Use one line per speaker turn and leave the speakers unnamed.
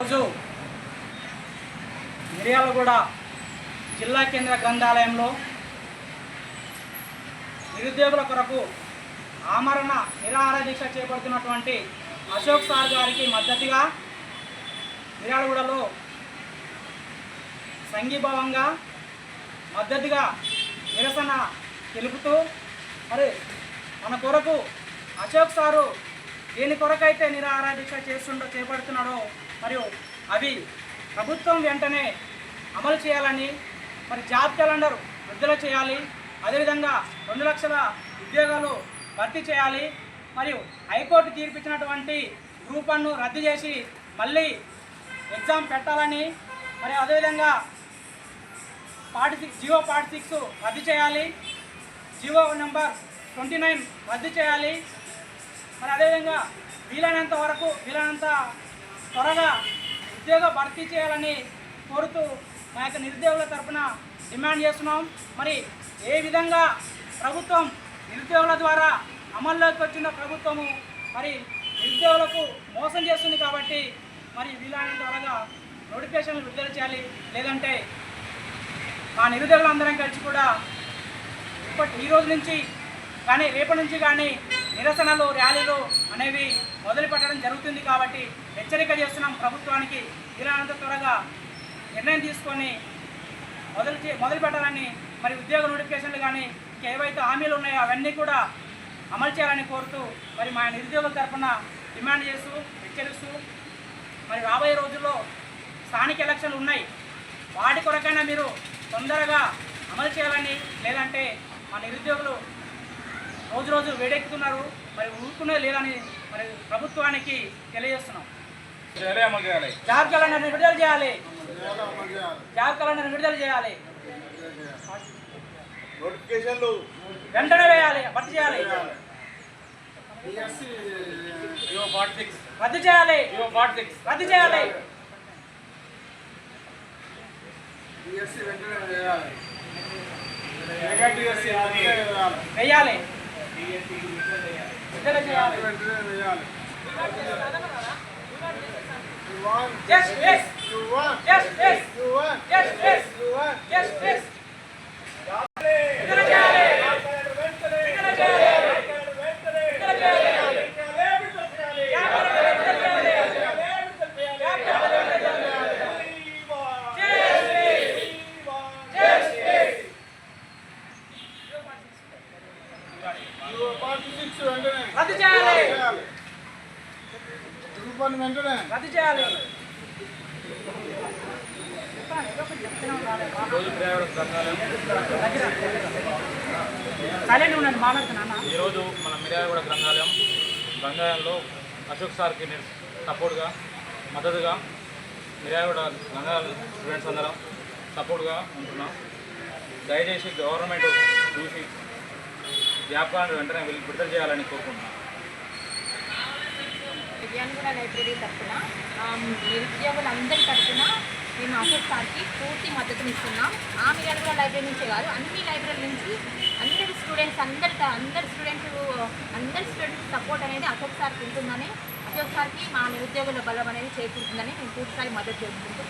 రోజు మిర్యాలగూడ జిల్లా కేంద్ర గ్రంథాలయంలో నిరుద్యోగుల కొరకు ఆమరణ నిరాహార దీక్ష చేపడుతున్నటువంటి అశోక్ సార్ గారికి మద్దతుగా మిర్యాలగూడలో సంఘీభావంగా మద్దతుగా నిరసన తెలుపుతూ మరి మన కొరకు అశోక్ సారు దేని కొరకైతే నిరాహార దీక్ష చేస్తుండో చేపడుతున్నాడో మరియు అవి ప్రభుత్వం వెంటనే అమలు చేయాలని మరి జాబ్ క్యాలెండర్ విడుదల చేయాలి అదేవిధంగా రెండు లక్షల ఉద్యోగాలు భర్తీ చేయాలి మరియు హైకోర్టు తీర్పిచ్చినటువంటి గ్రూప్ వన్ను రద్దు చేసి మళ్ళీ ఎగ్జామ్ పెట్టాలని మరి అదేవిధంగా party six GO party six రద్దు చేయాలి జియో నెంబర్ ట్వంటీ నైన్ రద్దు చేయాలి మరి అదేవిధంగా వీలైనంత వరకు వీలైనంత త్వరగా ఉద్యోగ భర్తీ చేయాలని కోరుతూ మా యొక్క నిరుద్యోగుల తరపున డిమాండ్ చేస్తున్నాం. మరి ఏ విధంగా ప్రభుత్వం నిరుద్యోగుల ద్వారా అమల్లోకి వచ్చిన ప్రభుత్వము మరి నిరుద్యోగులకు మోసం చేస్తుంది కాబట్టి మరి వీలైనంత త్వరగా నోటిఫికేషన్లు విడుదల చేయాలి. లేదంటే మా నిరుద్యోగులందరం కలిసి కూడా ఇప్పటి ఈ రోజు నుంచి కానీ రేపటి నుంచి కానీ నిరసనలు ర్యాలీలు అనేవి మొదలు పెట్టడం జరుగుతుంది కాబట్టి హెచ్చరిక చేస్తున్నాం ప్రభుత్వానికి. వీలైనంత త్వరగా నిర్ణయం తీసుకొని మొదలు చే మొదలు పెట్టాలని మరి ఉద్యోగ నోటిఫికేషన్లు కానీ ఏవైతే హామీలు ఉన్నాయో అవన్నీ కూడా అమలు చేయాలని కోరుతూ మరి మా నిరుద్యోగుల తరఫున డిమాండ్ చేస్తూ హెచ్చరిస్తూ మరి రాబోయే రోజుల్లో స్థానిక ఎలక్షన్లు ఉన్నాయి. వాటి కొరకైనా మీరు తొందరగా అమలు చేయాలని లేదంటే మా నిరుద్యోగులు రోజు రోజు వేడెక్కుతున్నారు. మరి ఊరుకునే లేదని మరి ప్రభుత్వానికి తెలియజేస్తున్నాం.
చేయాలి చేయాలి.
జాబ్ క్యాలెండర్ విడుదల చేయాలి. జాబ్ క్యాలెండర్ విడుదల చేయాలి. వెంటనే వేయాలి భర్తీ చేయాలి.
ఫార్టీ సిక్స్
రద్దు చేయాలి.
జియో ఫార్టీ సిక్స్
రద్దు చేయాలి వేయాలి విడుదల చేయాలి Yes, yes. Yes, yes. Yes, yes. Yes, yes. విడుదల చేయాలి. విడుదల చేయాలి. విడుదల చేయాలి. వ్యాపారం విడుదల చేయాలి. వ్యాపారం విడుదల చేయాలి. Yes, yes. రద్దు చేయాలి.
వెంటనే.
రద్దు చేయాలి.
ఈరోజు మన మిర్యాలగూడ గ్రంథాలయం గ్రంథాలయంలో అశోక్ సార్కి నేను సపోర్ట్గా మద్దతుగా మిర్యాలగూడ గ్రంథాలయం స్టూడెంట్స్ అందరం సపోర్ట్గా ఉంటున్నాం. దయచేసి గవర్నమెంట్ చూసి వ్యాపారాన్ని వెంటనే విడుదల చేయాలని కోరుకుంటున్నాం.
విజయానగర లైబ్రరీ తరఫున నిరుద్యోగులందరి తరఫున మేము అశోక్ సార్కి పూర్తి మద్దతునిస్తున్నాం ఆ మిర్యాలగూడ లైబ్రరీ నుంచే కాదు అన్ని లైబ్రరీ నుంచి అందరి స్టూడెంట్స్ అందరి అందరి స్టూడెంట్స్ అందరి స్టూడెంట్స్ సపోర్ట్ అనేది అశోక్ సార్కి ఉంటుందని అశోక్ సార్కి మా నిరుద్యోగుల బలం అనేది చేకూరుతుందని మేము పూర్తిస్థాయి మద్దతు చేసుకుంటూ